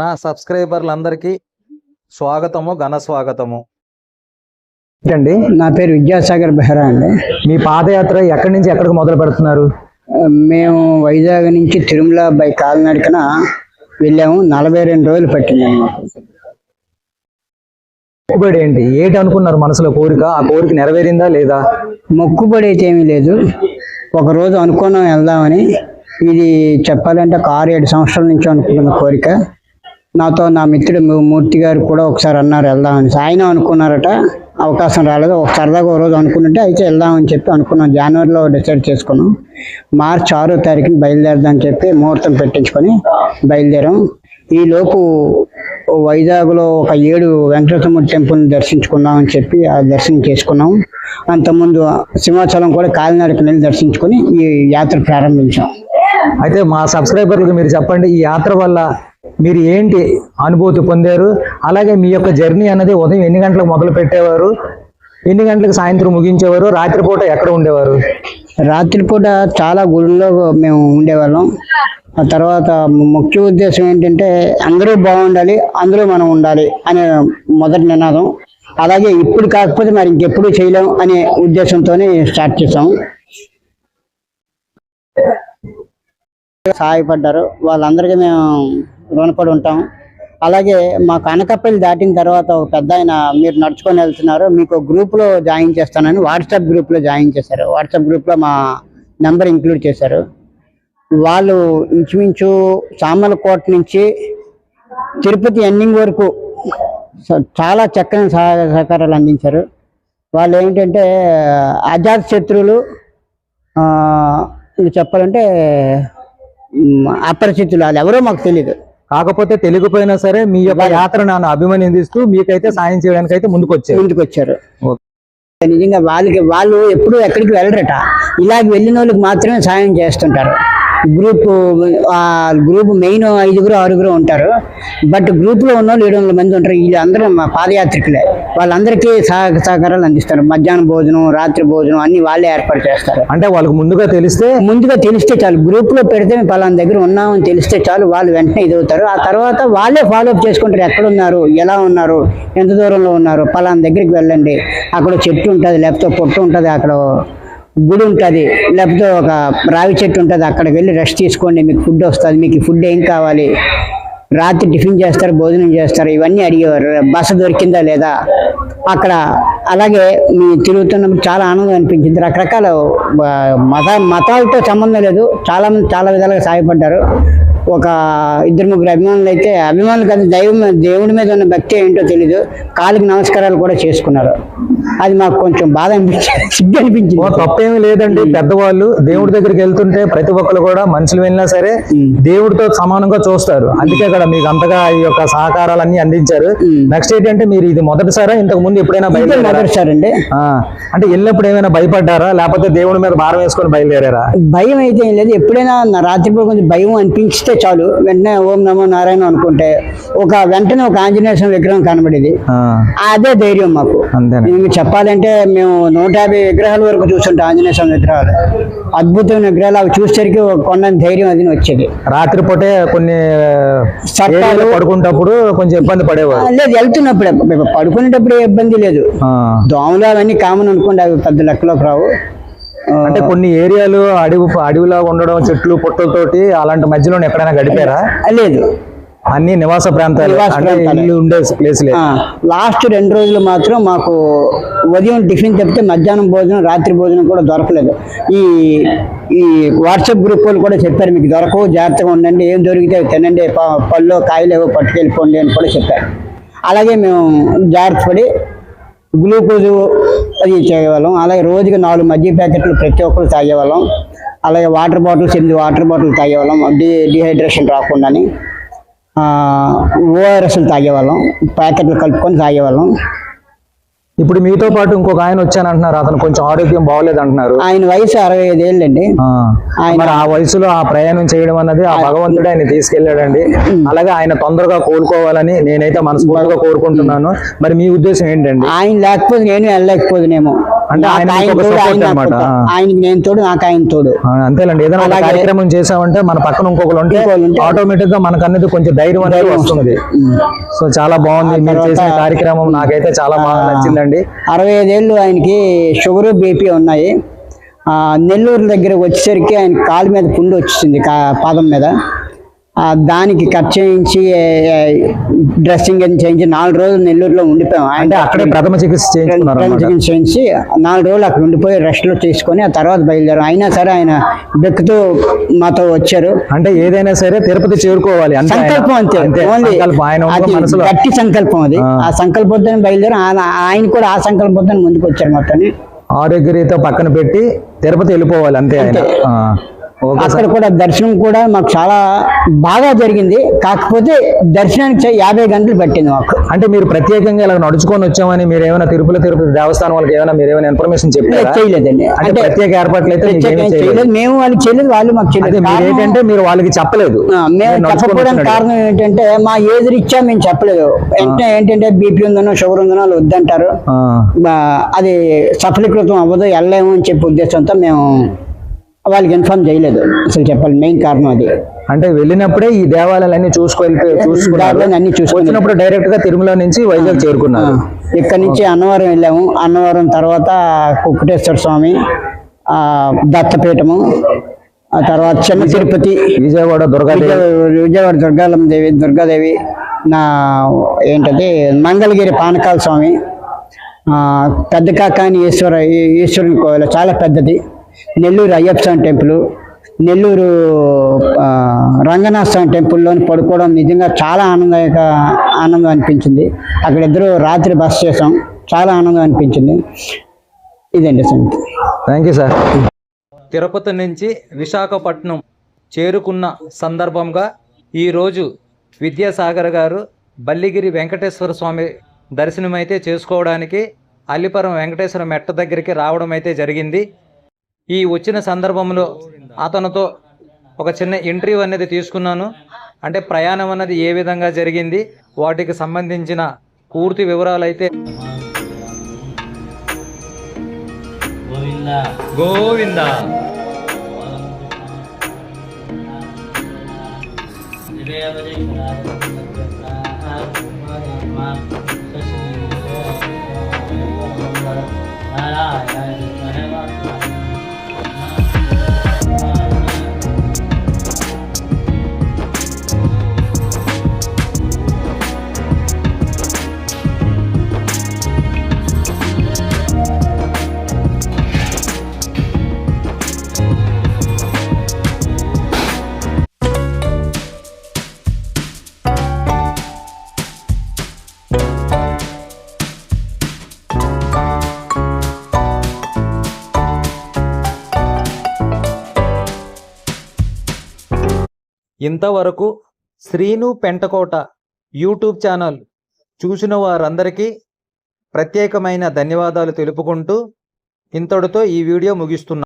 నా సబ్స్క్రైబర్లందరికీ స్వాగతము ఘన స్వాగతము. అండి నా పేరు విద్యాసాగర్ బెహ్రా అండి. మీ పాదయాత్ర ఎక్కడి నుంచి ఎక్కడికి మొదలు పెడుతున్నారు? మేము వైజాగ్ నుంచి తిరుమల బై కాలినడకన వెళ్ళాము. నలభై రెండు రోజులు పట్టిందండి మాకు. మొక్కుబడి ఏంటి? ఏంటి అనుకున్నారు మనసులో కోరిక? ఆ కోరిక నెరవేరిందా లేదా? మొక్కుబడి అయితే ఏమీ లేదు. ఒక రోజు అనుకున్నాం వెళ్దామని. ఇది చెప్పాలంటే ఒక ఆరు ఏడు సంవత్సరాల నుంచి అనుకుంటున్న కోరిక. నాతో నా మిత్రుడు మూర్తి గారు కూడా ఒకసారి అన్నారు వెళ్దామని. ఆయన అనుకున్నారట అవకాశం రాలేదు. ఒక సరదాగా ఒక రోజు అనుకుంటుంటే అయితే వెళ్దామని చెప్పి అనుకున్నాం. జనవరిలో డిసైడ్ చేసుకున్నాం. మార్చి ఆరో తారీఖుని బయలుదేరదామని చెప్పి ముహూర్తం పెట్టించుకొని బయలుదేరాం. ఈ లోపు వైజాగ్లో ఒక ఏడు వెంకటరమణ టెంపుల్ని దర్శించుకుందామని చెప్పి ఆ దర్శనం చేసుకున్నాం. అంతకుముందు సింహాచలం కూడా కాలినడక వెళ్ళి దర్శించుకొని ఈ యాత్ర ప్రారంభించాం. అయితే మా సబ్స్క్రైబర్లకు మీరు చెప్పండి ఈ యాత్ర వల్ల మీరు ఏంటి అనుభూతి పొందారు? అలాగే మీ యొక్క జర్నీ అన్నది ఉదయం ఎన్ని గంటలకు మొదలు పెట్టేవారు? ఎన్ని గంటలకు సాయంత్రం ముగించేవారు? రాత్రిపూట ఎక్కడ ఉండేవారు? రాత్రిపూట చాలా గుళ్ళలో మేము ఉండేవాళ్ళం. ఆ తర్వాత ముఖ్య ఉద్దేశం ఏంటంటే అందరూ బాగుండాలి అందరూ మనం ఉండాలి అనే మొదటి నినాదం. అలాగే ఇప్పుడు కాకపోతే మరి ఇంకెప్పుడు చేయలేం అనే ఉద్దేశంతోనే స్టార్ట్ చేసాం సహాయపడ్డారు. వాళ్ళందరికీ మేము రుణపడి ఉంటాం. అలాగే మా కనకపల్లి దాటిన తర్వాత ఒక పెద్ద ఆయన మీరు నడుచుకొని వెళ్తున్నారు. మీకు గ్రూప్లో జాయిన్ చేస్తానని వాట్సాప్ గ్రూప్లో జాయిన్ చేశారు. వాట్సాప్ గ్రూప్లో మా నెంబర్ ఇంక్లూడ్ చేశారు. వాళ్ళు ఇంచుమించు సామలకోట నుంచి తిరుపతి ఎండింగ్ వరకు చాలా చక్కని సహాయ సహకారాలు అందించారు. వాళ్ళు ఏంటంటే అజాత శత్రువులు చెప్పాలంటే అపరిచితులు వాళ్ళు ఎవరో మాకు తెలియదు కాకపోతే తెలియకపోయినా సరే మీ యొక్క యాత్ర నన్ను అభిమానిస్తూ మీకైతే సాయం చేయడానికి అయితే ముందుకు వచ్చారు ముందుకు వచ్చారు. నిజంగా వాళ్ళకి వాళ్ళు ఎప్పుడు ఎక్కడికి వెళ్ళరట. ఇలాగ వెళ్ళిన వాళ్ళకి మాత్రమే సాయం చేస్తుంటారు. గ్రూప్ ఆ గ్రూప్ మెయిన్ ఐదుగురు ఆరుగురు ఉంటారు. బట్ గ్రూప్లో ఉన్న వాళ్ళు ఏడు వందల మంది ఉంటారు. వీళ్ళందరూ మా పాదయాత్రికులే. వాళ్ళందరికీ సహ సహకారాలు అందిస్తారు. మధ్యాహ్నం భోజనం రాత్రి భోజనం అన్ని వాళ్ళే ఏర్పాటు చేస్తారు. అంటే వాళ్ళకి ముందుగా తెలిస్తే ముందుగా తెలిస్తే చాలు. గ్రూప్లో పెడితే మేము పలానా దగ్గర ఉన్నామని తెలిస్తే చాలు వాళ్ళు వెంటనే ఇదవుతారు ఆ తర్వాత వాళ్ళే ఫాలో అప్ చేసుకుంటారు. ఎక్కడ ఉన్నారు ఎలా ఉన్నారు? ఎంత దూరంలో ఉన్నారు? పలానా దగ్గరికి వెళ్ళండి. అక్కడ చెట్టు ఉంటుంది లేకపోతే పొట్టు ఉంటుంది. అక్కడ గుడి ఉంటుంది. లేకపోతే ఒక రావి చెట్టు ఉంటుంది. అక్కడికి వెళ్ళి రెస్ట్ తీసుకోండి. మీకు ఫుడ్ వస్తుంది. మీకు ఫుడ్ ఏం కావాలి? రాత్రి టిఫిన్ చేస్తారు భోజనం చేస్తారు. ఇవన్నీ అడిగేవారు. బస దొరికిందా లేదా? అక్కడ అలాగే మీ తిరుగుతున్నప్పుడు చాలా ఆనందం అనిపించింది. రకరకాల మత మతాలతో సంబంధం లేదు. చాలామంది చాలా విధాలుగా సాయపడ్డారు ఒక ఇద్దరు ముగ్గురు అభిమానులు అయితే అభిమానులు కదా దైవం దేవుడి మీద ఉన్న భక్తి ఏంటో తెలీదు. కాలికి నమస్కారాలు కూడా చేసుకున్నారు. అది మాకు కొంచెం బాధ అనిపించింది సిగ్గు అనిపించింది. తప్పేమీ లేదండి. పెద్దవాళ్ళు దేవుడి దగ్గరికి వెళ్తుంటే ప్రతి ఒక్కరు కూడా మనుషులు వెళ్ళినా సరే దేవుడితో సమానంగా చూస్తారు. అందుకే కదా మీకు అంతగా ఈ యొక్క సహకారాలన్నీ అందించారు. నెక్స్ట్ ఏంటంటే మీరు ఇది మొదటిసారా? ఇంతకు ముందు ఎప్పుడైనా ఇదే బయలుదేరారా? మొదటిసారి అండి ఆ, అంటే వెళ్ళినప్పుడు ఏమైనా భయపడ్డారా? లేకపోతే దేవుడి మీద భారం వేసుకొని బయలుదేరారా? భయం అయితే ఏం లేదు. ఎప్పుడైనా రాత్రిపూట కొంచెం భయం అనిపించితే చాలు. వెంటనే ఓం నమో నారాయణ అనుకుంటే ఒక వెంటనే ఒక ఆంజనేయ విగ్రహం కనబడేది. అదే ధైర్యం మాకు. చెప్పాలంటే మేము నూట యాభై విగ్రహాల వరకు చూస్తుంటాం ఆంజనేయ స్వామి విగ్రహాలు. అద్భుతమైన విగ్రహాలు అవి చూసేసరికి కొండ ధైర్యం అది వచ్చేది. రాత్రిపూటే కొన్ని చట్టాలు- ఏరియాలో పడుకుంటప్పుడు కొంచెం ఇబ్బంది పడేవారు. లేదు వెళ్తున్నప్పుడే. పడుకునేటప్పుడు ఇబ్బంది లేదు. దోమలు అవన్నీ కామన్ అనుకోండి అవి పెద్ద లెక్కలోకి రావు. అంటే కొన్ని ఏరియాలు అడవి అడవిలా ఉండడం చెట్లు పుట్టలతోటి అలాంటి మధ్యలో ఎక్కడైనా గడిపారా? లేదు. అన్ని నివాస ప్రాంతాలు. ఇల్లు ఉండే ప్లేస్లే ఆ, లాస్ట్ రెండు రోజులు మాత్రం మాకు ఉదయం టిఫిన్ చెప్తే మధ్యాహ్నం భోజనం రాత్రి భోజనం కూడా దొరకలేదు. ఈ ఈ వాట్సాప్ గ్రూప్ వాళ్ళు కూడా చెప్పారు మీకు దొరకవు జాగ్రత్తగా ఉండండి ఏం దొరికితే తినండి పళ్ళు కాయలు ఏవో పట్టుకెళ్ళిపోండి అని కూడా చెప్పారు. అలాగే మేము జాగ్రత్త పడి గ్లూకోజు అది చేయగలం అలాగే రోజుకి నాలుగు మజ్జిగ ప్యాకెట్లు ప్రతి ఒక్కరు తాగేవాళ్ళం. అలాగే వాటర్ బాటిల్స్ ఎనిమిది వాటర్ బాటిల్ తాగేవాళ్ళం. డి డిహైడ్రేషన్ రాకుండాని. ఓఆర్ఎస్లు తాగేవాళ్ళం ప్యాకెట్లు కలుపుకొని తాగేవాళ్ళం. ఇప్పుడు మీతో పాటు ఇంకొక ఆయన వచ్చానంటున్నారు. అతను కొంచెం ఆరోగ్యం బాగోలేదు అంటున్నారు ఆయన వయసు అరవై ఐదేళ్ళండి మరి ఆ వయసులో ఆ ప్రయాణం చేయడం అన్నది ఆ భగవంతుడే ఆయన తీసుకెళ్ళాడండి. అలాగే ఆయన తొందరగా కోలుకోవాలని నేనైతే మనస్ఫూర్తిగా కోరుకుంటున్నాను. మరి మీ ఉద్దేశం ఏంటండి? ఆయన లేకపోతే నేను వెళ్ళలేకపోదునేమో. అంటే. ఆయనకి నేను తోడు నాకు ఆయన తోడు. అంతేలేండి. ఏదైనా కార్యక్రమం చేసామంటే మన పక్కన ఇంకొకరు ఉంటే ఆటోమేటిక్గా మనకు అనేది కొంచెం ధైర్యం అనేది వస్తుంది. సో చాలా బాగుంది. మీరు చేసిన కార్యక్రమం నాకైతే చాలా బాగా నచ్చిందండి. అరవై ఐదేళ్ళు ఆయనకి షుగరు బీపీ ఉన్నాయి. నెల్లూరు దగ్గరకు వచ్చేసరికి ఆయన కాలు మీద పుండు వచ్చింది కా పాదం మీద. దానికి కట్ చేయించి డ్రెస్సింగ్ అని చేయించి నాలుగు రోజులు నెల్లూరులో ఉండిపోయాం. అంటే అక్కడే ప్రథమ చికిత్స చేయించి నాలుగు రోజులు అక్కడ ఉండిపోయి రెస్ట్లో తీసుకొని ఆ తర్వాత బయలుదేరాం. అయినా సరే ఆయన బెక్కుతూ మాతో వచ్చారు. అంటే ఏదైనా సరే తిరుపతి చేరుకోవాలి. సంకల్పం అంతే. ఓన్లీ గట్టి సంకల్పం అది. ఆ. సంకల్పంతో బయలుదేరి. ఆయన- ఆయన కూడా ఆ సంకల్పంతో ముందుకు వచ్చారు మొత్తం ఆరోగ్యరీతో పక్కన పెట్టి తిరుపతి వెళ్ళిపోవాలి అంతే ఆయన. అక్కడ కూడా దర్శనం కూడా మాకు చాలా బాగా జరిగింది. కాకపోతే దర్శనానికి యాభై గంటలు పట్టింది మాకు. అంటే మీరు ప్రత్యేకంగా ఇలా నడుచుకొని వచ్చామని మీరు ఏమైనా తిరుపతి తిరుపతి దేవస్థానం వాళ్ళకి ఏమైనా మీరు ఏమైనా ఇన్ఫర్మేషన్ చెప్పారా? చేయలేదండి. అంటే ప్రత్యేక ఏర్పాట్లు అయితే చేయలేదు. మేము వాళ్ళకి చేయలేదు వాళ్ళు మాకు చేయలేదు. ఏంటంటే మీరు వాళ్ళకి చెప్పలేదు. మేము చెప్పకపోవడానికి. కారణం ఏంటంటే మా ఏజ్ రీత్యా మేము చెప్పలేదు. వెంటనే ఏంటంటే బీపీ ఉందనో షుగర్ ఉందనో వాళ్ళు వద్దంటారు. అది సఫలీకృతం అవ్వదు వెళ్ళలేము అని చెప్పే ఉద్దేశంతో మేము వాళ్ళకి ఇన్ఫార్మ్ చేయలేదు. అసలు చెప్పాలి మెయిన్ కారణం అది. అంటే వెళ్ళినప్పుడే ఈ దేవాలయాలన్నీ చూసుకెళ్ళి చూసుకున్నారు. అన్ని చూసుకొని వచ్చినప్పుడు డైరెక్ట్గా తిరుమల నుంచి వైజాగ్ చేరుకున్నారు. ఇక్కడ నుంచి అన్నవరం వెళ్ళాము. అన్నవరం తర్వాత కుక్కటేశ్వర స్వామి ఆ, దత్తపీఠము ఆ తర్వాత చిన్న తిరుపతి విజయవాడ దుర్గాదేవి. విజయ- విజయవాడ దుర్గాలమ్మ దేవి దుర్గాదేవి నా ఏంటది మంగళగిరి పానకాల స్వామి పెద్ద కాకాని ఈశ్వర ఈశ్వరుని కోవిల చాలా పెద్దది. నెల్లూరు అయ్యప్ప స్వామి టెంపుల్ నెల్లూరు రంగనాథ స్వామి టెంపుల్లోని పడుకోవడం నిజంగా చాలా ఆనందదాయక ఆనందం అనిపించింది. అక్కడ ఇద్దరు రాత్రి బస్ చేసాం. చాలా ఆనందం అనిపించింది. ఇదండి సంగతి. Thank you sir. తిరుపతి నుంచి విశాఖపట్నం చేరుకున్న సందర్భంగా ఈరోజు విద్యాసాగర్ గారు బల్లిగిరి వెంకటేశ్వర స్వామి దర్శనం అయితే చేసుకోవడానికి అల్లిపురం వెంకటేశ్వర మెట్ట దగ్గరికి రావడం అయితే జరిగింది. ఈ వచ్చిన సందర్భంలో అతనితో ఒక చిన్న ఇంటర్వ్యూ అనేది తీసుకున్నాను. అంటే ప్రయాణం అన్నది ఏ విధంగా జరిగింది వాటికి సంబంధించిన పూర్తి వివరాలు అయితే గోవిందా. ఇంతవరకు శ్రీను పెంటకోట యూట్యూబ్ ఛానల్ చూసిన వారందరికీ ప్రత్యేకమైన ధన్యవాదాలు తెలుపుకుంటూ ఇంతటితో ఈ వీడియో ముగిస్తున్నాను.